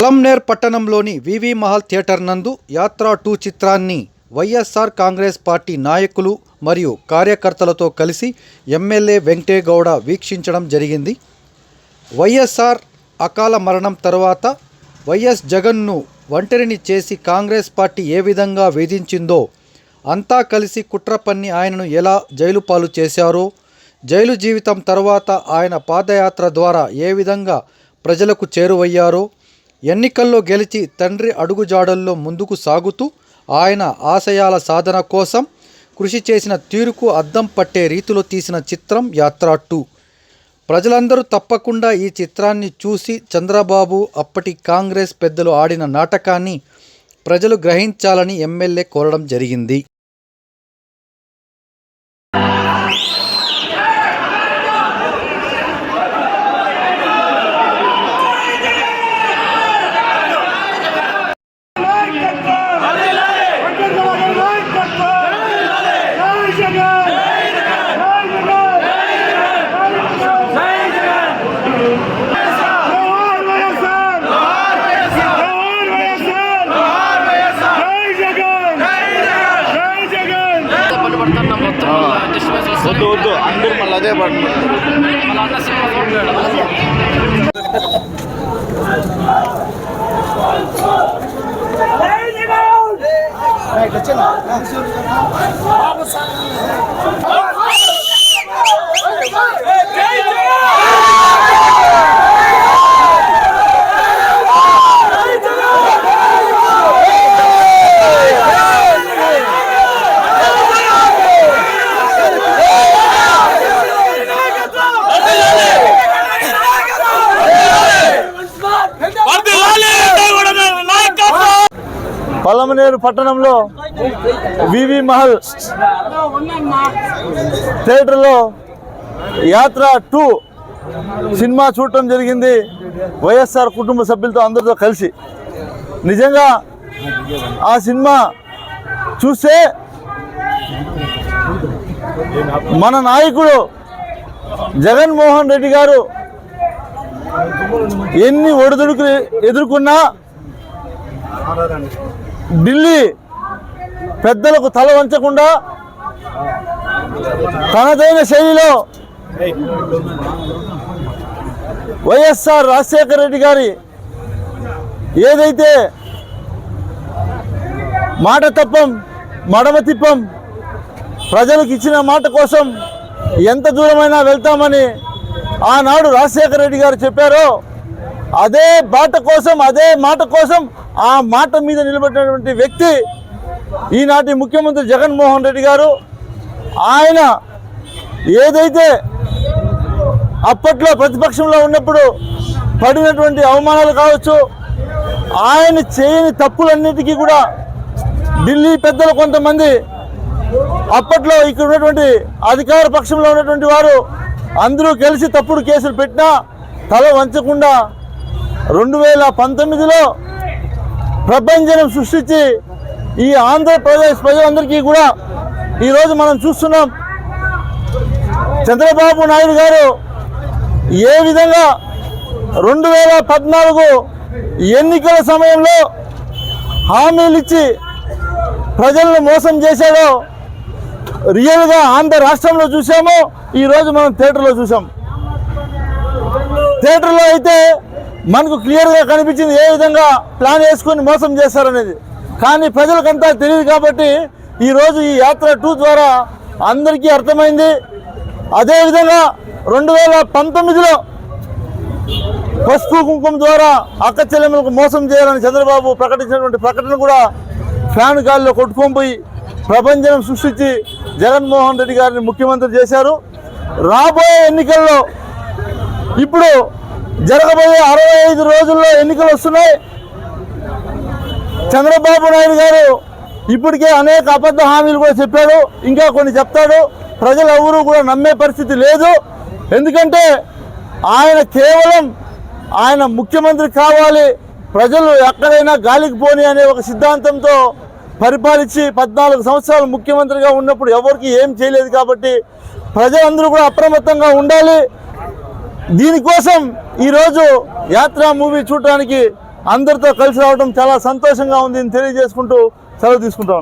అలంనేర్ పట్టణంలోని వివి మహల్ థియేటర్ నందు యాత్రా టూ చిత్రాన్ని వైఎస్ఆర్ కాంగ్రెస్ పార్టీ నాయకులు మరియు కార్యకర్తలతో కలిసి ఎమ్మెల్యే వెంకటేగౌడ వీక్షించడం జరిగింది. వైఎస్ఆర్ అకాల మరణం తర్వాత వైఎస్ జగన్ను ఒంటరిని చేసి కాంగ్రెస్ పార్టీ ఏ విధంగా వేధించిందో అంతా కలిసి కుట్ర పన్ని ఆయనను ఎలా జైలు పాలు చేశారో జైలు జీవితం తర్వాత ఆయన పాదయాత్ర ద్వారా ఏ విధంగా ప్రజలకు చేరువయ్యారో ఎన్నికల్లో గెలిచి తండ్రి అడుగుజాడల్లో ముందుకు సాగుతూ ఆయన ఆశయాల సాధన కోసం కృషి చేసిన తీరుకు అద్దం పట్టే రీతిలో తీసిన చిత్రం యాత్ర టూ ప్రజలందరూ తప్పకుండా ఈ చిత్రాన్ని చూసి చంద్రబాబు అప్పటి కాంగ్రెస్ పెద్దలు ఆడిన నాటకాన్ని ప్రజలు గ్రహించాలని ఎమ్మెల్యే కోరడం జరిగింది. వద్దు వద్దు అందరూ మళ్ళీ అదే పడుతుంది మళ్ళీ అన్న పట్టణంలో వివి మహల్ థియేటర్లో యాత్ర టూ సినిమా చూడటం జరిగింది. వైఎస్ఆర్ కుటుంబ సభ్యులతో అందరితో కలిసి. నిజంగా ఆ సినిమా చూస్తే మన నాయకుడు జగన్మోహన్ రెడ్డి గారు ఎన్ని ఒడిదుడుకులు ఎదుర్కొన్నా ఢిల్లీ పెద్దలకు తల వంచకుండా తనదైన శైలిలో వైఎస్ఆర్ రాజశేఖర రెడ్డి గారి ఏదైతే మాట తప్పం మడమ తిప్పం ప్రజలకు ఇచ్చిన మాట కోసం ఎంత దూరమైనా వెళ్తామని ఆనాడు రాజశేఖర రెడ్డి గారు చెప్పారో అదే బాట కోసం అదే మాట కోసం ఆ మాట మీద నిలబడినటువంటి వ్యక్తి ఈనాటి ముఖ్యమంత్రి జగన్మోహన్ రెడ్డి గారు ఆయన ఏదైతే అప్పట్లో ప్రతిపక్షంలో ఉన్నప్పుడు పడినటువంటి అవమానాలు కావచ్చు ఆయన చేయని తప్పులన్నిటికీ కూడా ఢిల్లీ పెద్దలు కొంతమంది అప్పట్లో ఇక్కడ ఉన్నటువంటి అధికార పక్షంలో ఉన్నటువంటి వారు అందరూ కలిసి తప్పుడు కేసులు పెట్టినా తల వంచకుండా రెండు వేల పంతొమ్మిదిలో ప్రపంచం సృష్టించి ఈ ఆంధ్రప్రదేశ్ ప్రజలందరికీ కూడా ఈరోజు మనం చూస్తున్నాం. చంద్రబాబు నాయుడు గారు ఏ విధంగా రెండు వేల పద్నాలుగు ఎన్నికల సమయంలో హామీలు ఇచ్చి ప్రజలను మోసం చేశాడో రియల్గా ఆంధ్ర రాష్ట్రంలో చూసామో ఈరోజు మనం థియేటర్లో చూసాం థియేటర్లో అయితే మనకు క్లియర్గా కనిపించింది ఏ విధంగా ప్లాన్ వేసుకొని మోసం చేస్తారనేది కానీ ప్రజలకంతా తెలియదు కాబట్టి ఈరోజు ఈ యాత్ర టూ ద్వారా అందరికీ అర్థమైంది. అదేవిధంగా రెండు వేల పంతొమ్మిదిలో పసుపు కుంకుమ ద్వారా అక్క చెల్లెమ్మలకు మోసం చేయాలని చంద్రబాబు ప్రకటించినటువంటి ప్రకటన కూడా ఫ్యాన్ గాల్లో కొట్టుకొని ప్రపంచం సృష్టించి జగన్మోహన్ రెడ్డి గారిని ముఖ్యమంత్రి చేశారు. రాబోయే ఎన్నికల్లో ఇప్పుడు జరగబోయే అరవై ఐదు రోజుల్లో ఎన్నికలు వస్తున్నాయి. చంద్రబాబు నాయుడు గారు ఇప్పటికే అనేక అబద్ధ హామీలు కూడా చెప్పాడు ఇంకా కొన్ని చెప్తాడు. ప్రజలు ఎవరు కూడా నమ్మే పరిస్థితి లేదు. ఎందుకంటే ఆయన కేవలం ఆయన ముఖ్యమంత్రి కావాలి ప్రజలు ఎక్కడైనా గాలికి పోని అనే ఒక సిద్ధాంతంతో పరిపాలించి పద్నాలుగు సంవత్సరాలు ముఖ్యమంత్రిగా ఉన్నప్పుడు ఎవరికి ఏం చేయలేదు కాబట్టి ప్రజలందరూ కూడా అప్రమత్తంగా ఉండాలి. దీనికోసం ఈరోజు యాత్ర మూవీ చూడటానికి అందరితో కలిసి రావడం చాలా సంతోషంగా ఉంది అని తెలియజేసుకుంటూ సెలవు తీసుకుంటా